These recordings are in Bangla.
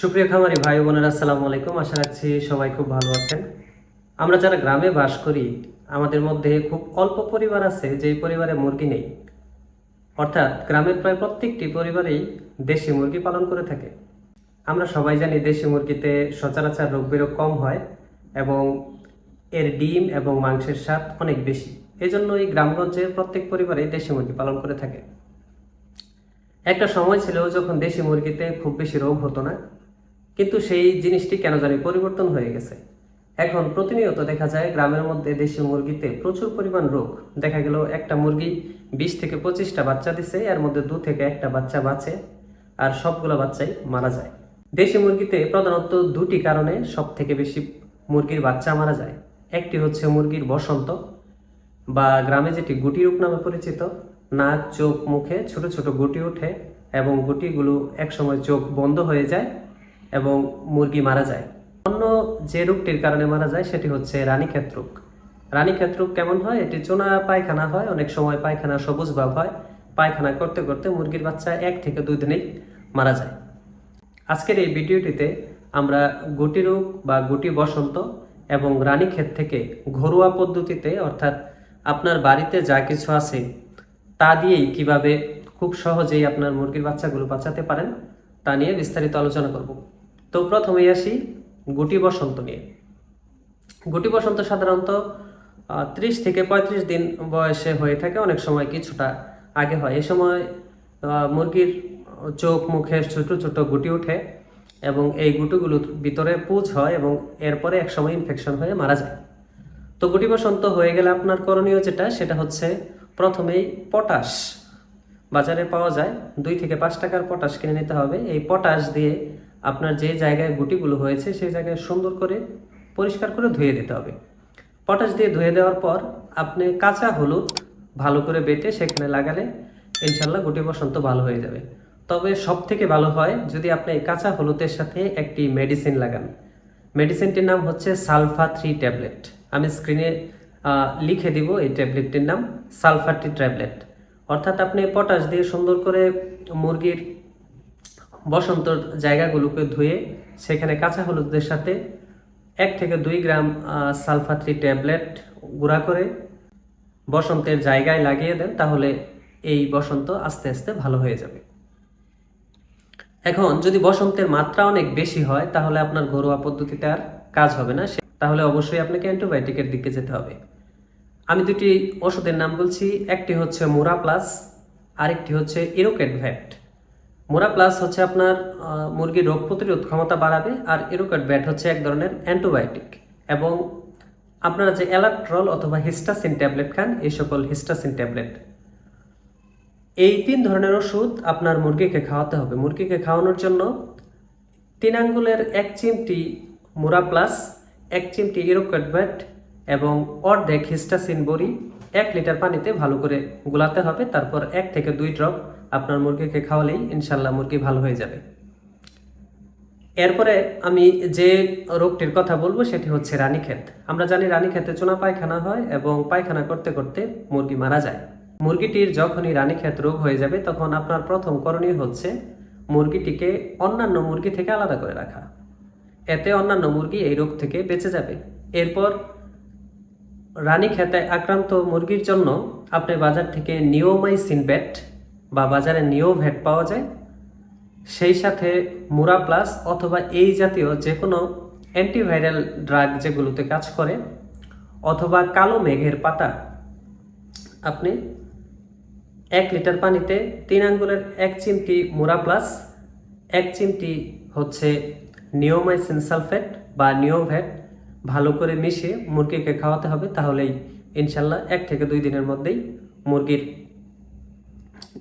সুপ্রিয় খামারি ভাই বোনেরা, আসসালামু আলাইকুম। আশা রাখছি সবাই খুব ভালো আছেন। আমরা যারা গ্রামে বাস করি, আমাদের মধ্যে খুব অল্প পরিবার আছে, যেই পরিবারে মুরগি নেই। অর্থাৎ গ্রামের প্রায় প্রত্যেকটি পরিবারেই দেশি মুরগি পালন করে থাকে। আমরা সবাই জানি দেশি মুরগিতে সচরাচর রোগ বেরোগ কম হয় এবং এর ডিম এবং মাংসের স্বাদ অনেক বেশি। এজন্য এই গ্রামগঞ্জের প্রত্যেক পরিবারেই দেশি মুরগি পালন করে থাকে। একটা সময় ছিল যখন দেশি মুরগিতে খুব বেশি রোগ হতো না। কিন্তু সেই জিনিসটি কেন জানি পরিবর্তন হয়ে গেছে। এখন প্রতিনিয়ত দেখা যায় গ্রামের মধ্যে দেশি মুরগিতে প্রচুর পরিমাণ রোগ। দেখা গেল একটা মুরগি বিশ থেকে পঁচিশটা বাচ্চা দিছে, এর মধ্যে দু থেকে একটা বাচ্চা বাঁচে আর সবগুলো বাচ্চাই মারা যায়। দেশি মুরগিতে প্রধানত দুটি কারণে সব থেকে বেশি মুরগির বাচ্চা মারা যায়। একটি হচ্ছে মুরগির বসন্ত বা গ্রামে যেটি গুটি রূপ নামে পরিচিত। নাক, চোখ, মুখে ছোট ছোট গুটি ওঠে এবং গুটিগুলো একসময় চোখ বন্ধ হয়ে যায়। এবং মুরগি মারা যায়। অন্য যে রোগটির কারণে মারা যায় সেটি হচ্ছে রানীক্ষেত রোগ। রানীক্ষেত রোগ কেমন হয়? এটি চোনা পায়খানা হয়, অনেক সময় পায়খানা সবুজ ভাব হয়। পায়খানা করতে করতে মুরগির বাচ্চা এক থেকে দুই দিনেই মারা যায়। আজকের এই ভিডিওটিতে আমরা গুটি রোগ বা গুটি বসন্ত এবং রানীক্ষেত থেকে ঘরোয়া পদ্ধতিতে, অর্থাৎ আপনার বাড়িতে যা কিছু আছে তা দিয়েই কীভাবে খুব সহজেই আপনার মুরগির বাচ্চাগুলো বাঁচাতে পারেন, তা নিয়ে বিস্তারিত আলোচনা করব। তো প্রথমেই আসি গুটি বসন্ত নিয়ে। গুটি বসন্ত সাধারণত ত্রিশ থেকে পঁয়ত্রিশ দিন বয়সে হয়ে থাকে, অনেক সময় কিছুটা আগে হয়। এই সময় মুরগির চোখ মুখে ছোট ছোট গুটি ওঠে এবং এই গুটিগুলোর ভিতরে পুজ হয় এবং এরপরে একসময় ইনফেকশন হয়ে মারা যায়। তো গুটি বসন্ত হয়ে গেলে আপনার করণীয় যেটা, সেটা হচ্ছে প্রথমেই পটাশ। বাজারে পাওয়া যায়, দুই থেকে পাঁচ টাকার পটাশ কিনে নিতে হবে। এই পটাশ দিয়ে আপনার যে জায়গায় গুটিগুলো হয়েছে, সেই জায়গায় সুন্দর করে পরিষ্কার করে ধুয়ে দিতে হবে। পটাশ দিয়ে ধুয়ে দেওয়ার পর আপনি কাঁচা হলুদ ভালো করে বেটে সেখানে লাগালে ইনশাল্লাহ গুটি বসন্ত ভালো হয়ে যাবে। তবে সব থেকে ভালো হয় যদি আপনি কাঁচা হলুদের সাথে একটি মেডিসিন লাগান। মেডিসিনটির নাম হচ্ছে সালফা থ্রি ট্যাবলেট। আমি স্ক্রিনে লিখে দিব এই ট্যাবলেটটির নাম সালফা থ্রি ট্যাবলেট। অর্থাৎ আপনি পটাশ দিয়ে সুন্দর করে মুরগির বসন্তর জায়গাগুলোকে ধুয়ে সেখানে কাঁচা হলুদের সাথে এক থেকে দুই গ্রাম সালফা থ্রি ট্যাবলেট গুঁড়া করে বসন্তের জায়গায় লাগিয়ে দেন, তাহলে এই বসন্ত আস্তে আস্তে ভালো হয়ে যাবে। এখন যদি বসন্তের মাত্রা অনেক বেশি হয়, তাহলে আপনার ঘরোয়া পদ্ধতিতে আর কাজ হবে না। তাহলে অবশ্যই আপনাকে অ্যান্টিবায়োটিকের দিকে যেতে হবে। আমি দুটি ওষুধের নাম বলছি, একটি হচ্ছে মোরা প্লাস আরেকটি হচ্ছে ইরোকেট ভ্যাট। মোরা প্লাস হচ্ছে আপনার মুরগির রোগ প্রতিরোধ ক্ষমতা বাড়াবে আর ইরোকেট ব্যাট হচ্ছে এক ধরনের অ্যান্টিবায়োটিক এবং আপনারা যে অ্যালাট্রল অথবা হিস্টাসিন ট্যাবলেট খান, এই সকল হিস্টাসিন ট্যাবলেট এই তিন ধরনের ওষুধ আপনার মুরগিকে খাওয়াতে হবে। মুরগিকে খাওয়ানোর জন্য তিন আঙ্গুলের এক চিমটি মুরা প্লাস এক চিমটি ইরোকেটভ্যাট এবং অর্ধেক হিস্টাসিন বড়ি এক লিটার পানিতে ভালো করে গুলাতে হবে। তারপর এক থেকে দুই ড্রপ আপনার মুরগিকে খাওয়ালেই ইনশাল্লাহ মুরগি ভালো হয়ে যাবে। এরপরে আমি যে রোগটির কথা বলব সেটি হচ্ছে রানীক্ষেত। আমরা জানি রানীক্ষেতে চুনা পায়খানা হয় এবং পায়খানা করতে করতে মুরগি মারা যায়। মুরগিটির যখনই রানীক্ষেত রোগ হয়ে যাবে তখন আপনার প্রথম করণীয় হচ্ছে মুরগিটিকে অন্যান্য মুরগি থেকে আলাদা করে রাখা। এতে অন্যান্য মুরগি এই রোগ থেকে বেঁচে যাবে। এরপর রানীক্ষেতে আক্রান্ত মুরগির জন্য আপনি বাজার থেকে নিওমাইসিন ব্যাট বা বাজারে নিও ভ্যাট পাওয়া যায়। সেই সাথে মুরা প্লাস অথবা এই জাতীয় যে কোনো অ্যান্টিভাইরাল ড্রাগ যেগুলোতে কাজ করে অথবা কালো মেঘের পাতা। আপনি এক লিটার পানিতে তিন আঙ্গুলের এক চিমটি মুরা প্লাস, এক চিমটি হচ্ছে নিওমাইসিন সালফেট বা নিওভ্যাট ভালো করে মিশিয়ে মুরগিকে খাওয়াতে হবে, তাহলেই ইনশাল্লাহ এক থেকে দুই দিনের মধ্যেই মুরগির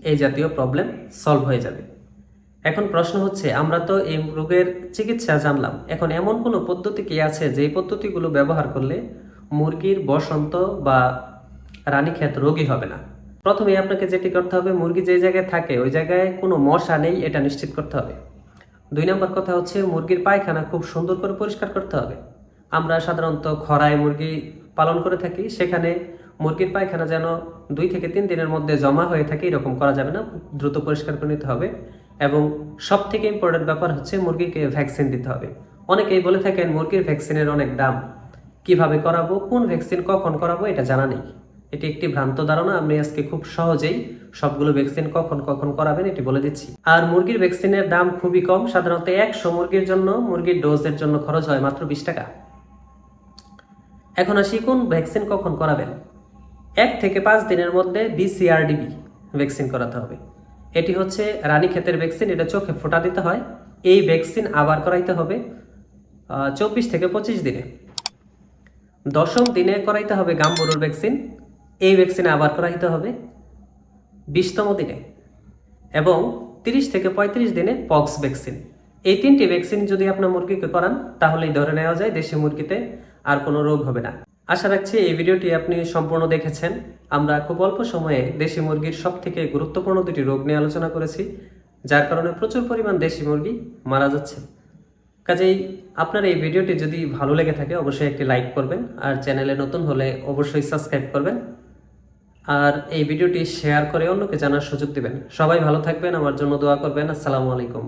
এই জাতীয় প্রবলেম সলভ হয়ে যাবে। এখন প্রশ্ন হচ্ছে, আমরা তো এই রোগের চিকিৎসা জানলাম। এখন এমন কোনো পদ্ধতি কি আছে যে পদ্ধতিগুলো ব্যবহার করলে মুরগির বসন্ত বা রানীক্ষেত রোগী হবে না? প্রথমে আপনাকে যেটি করতে হবে, মুরগি যে জায়গায় থাকে, ওই জায়গায় কোনো মশা নেই, এটা নিশ্চিত করতে হবে। দুই নম্বর কথা হচ্ছে, মুরগির পায়খানা খুব সুন্দর করে পরিষ্কার করতে হবে। আমরা সাধারণত খরায় মুরগি পালন করে থাকি, সেখানে মুরগির পায়খানা যেন দুই থেকে তিন দিনের মধ্যে জমা হয়ে থাকে, এরকম করা যাবে না দ্রুত পরিষ্কার করে নিতে হবে। এবং সব থেকে ইম্পর্টেন্ট ব্যাপার হচ্ছে মুরগিকে ভ্যাকসিন দিতে হবে। অনেকেই বলে থাকেন, মুরগির ভ্যাকসিনের অনেক দাম। কীভাবে করাবো? কোন ভ্যাকসিন কখন করাবো? এটা জানা নেই। এটি একটি ভ্রান্ত ধারণা। আমি আজকে খুব সহজেই সবগুলো ভ্যাকসিন কখন কখন করাবেন এটি বলে দিচ্ছি। আর মুরগির ভ্যাকসিনের দাম খুবই কম। সাধারণত একশো মুরগির জন্য মুরগির ডোজের জন্য খরচ হয় মাত্র বিশ টাকা। এখন আসি, কোন ভ্যাকসিন কখন করাবেন? এক থেকে পাঁচ দিনের মধ্যে বিসিআরডিবি ভ্যাকসিন করাতে হবে। এটি হচ্ছে রানীক্ষেতের ভ্যাকসিন, এটা চোখে ফোটা দিতে হয়। এই ভ্যাকসিন আবার করাইতে হবে চব্বিশ থেকে পঁচিশ দিনে। দশম দিনে করাইতে হবে গাম্বুরুর ভ্যাকসিন, এই ভ্যাকসিনে আবার করাইতে হবে বিশতম দিনে। এবং তিরিশ থেকে পঁয়ত্রিশ দিনে পক্স ভ্যাকসিন। এই তিনটি ভ্যাকসিন যদি আপনার মুরগিকে করান, তাহলেই ধরে নেওয়া যায় দেশি মুরগিতে আর কোনো রোগ হবে না। আশা রাখছি এই ভিডিওটি আপনি সম্পূর্ণ দেখেছেন। আমরা খুব অল্প সময়ে দেশি মুরগির সব থেকে গুরুত্বপূর্ণ দুটি রোগ নিয়ে আলোচনা করেছি, যার কারণে প্রচুর পরিমাণ দেশি মুরগি মারা যাচ্ছে। কাজেই আপনার এই ভিডিওটি যদি ভালো লেগে থাকে, অবশ্যই একটি লাইক করবেন আর চ্যানেলে নতুন হলে অবশ্যই সাবস্ক্রাইব করবেন। আর এই ভিডিওটি শেয়ার করে অন্যকে জানার সুযোগ দেবেন। সবাই ভালো থাকবেন, আমার জন্য দোয়া করবেন। আসসালামু আলাইকুম।